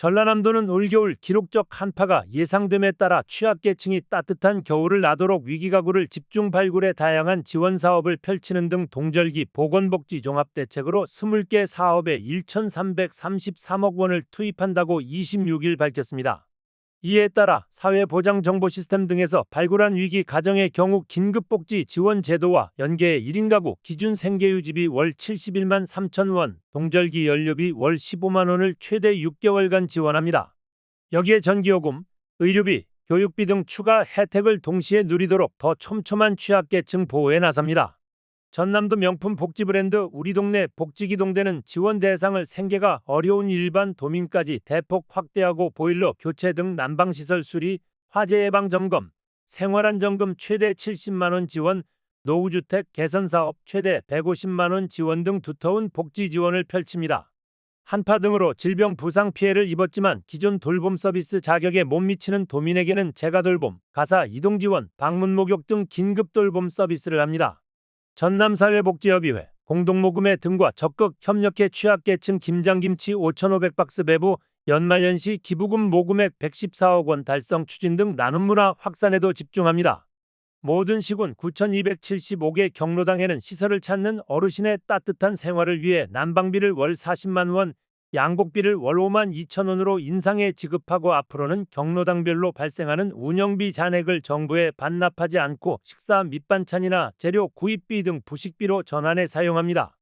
전라남도는 올겨울 기록적 한파가 예상됨에 따라 취약계층이 따뜻한 겨울을 나도록 위기가구를 집중 발굴해 다양한 지원 사업을 펼치는 등 동절기 보건복지 종합대책으로 20개 사업에 1,333억 원을 투입한다고 26일 밝혔습니다. 이에 따라 사회보장정보 시스템 등에서 발굴한 위기 가정의 경우 긴급복지 지원 제도와 연계해 1인 가구 기준 생계유지비 월 71만 3천 원, 동절기 연료비 월 15만 원을 최대 6개월간 지원합니다. 여기에 전기요금, 의료비, 교육비 등 추가 혜택을 동시에 누리도록 더 촘촘한 취약계층 보호에 나섭니다. 전남도 명품 복지 브랜드 우리 동네 복지기동대는 지원 대상을 생계가 어려운 일반 도민까지 대폭 확대하고 보일러 교체 등 난방시설 수리, 화재 예방 점검, 생활안정금 최대 70만 원 지원, 노후주택 개선 사업 최대 150만 원 지원 등 두터운 복지 지원을 펼칩니다. 한파 등으로 질병 부상 피해를 입었지만 기존 돌봄 서비스 자격에 못 미치는 도민에게는 재가 돌봄, 가사 이동 지원, 방문 목욕 등 긴급 돌봄 서비스를 합니다. 전남사회복지협의회 공동모금회 등과 적극 협력해 취약계층 김장김치 5,500박스 배부 연말연시 기부금 모금액 114억 원 달성 추진 등 나눔 문화 확산에도 집중합니다. 모든 시군 9,275개 경로당에는 시설을 찾는 어르신의 따뜻한 생활을 위해 난방비를 월 40만 원, 양곡비를 월 5만 2천 원으로 인상해 지급하고 앞으로는 경로당별로 발생하는 운영비 잔액을 정부에 반납하지 않고 식사 밑반찬이나 재료 구입비 등 부식비로 전환해 사용합니다.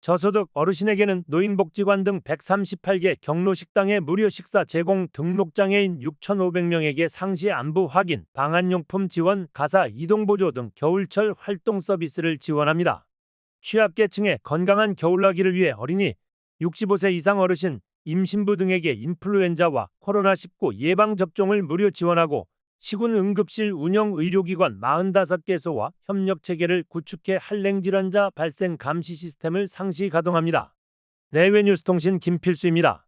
저소득 어르신에게는 노인복지관 등 138개 경로식당에 무료 식사 제공 등록장애인 6,500명에게 상시 안부 확인, 방한용품 지원, 가사 이동보조 등 겨울철 활동 서비스를 지원합니다. 취약계층의 건강한 겨울나기를 위해 어린이, 65세 이상 어르신, 임신부 등에게 인플루엔자와 코로나19 예방접종을 무료 지원하고 시군 응급실 운영 의료기관 45개소와 협력 체계를 구축해 한랭질환자 발생 감시 시스템을 상시 가동합니다. 내외뉴스통신 김필수입니다.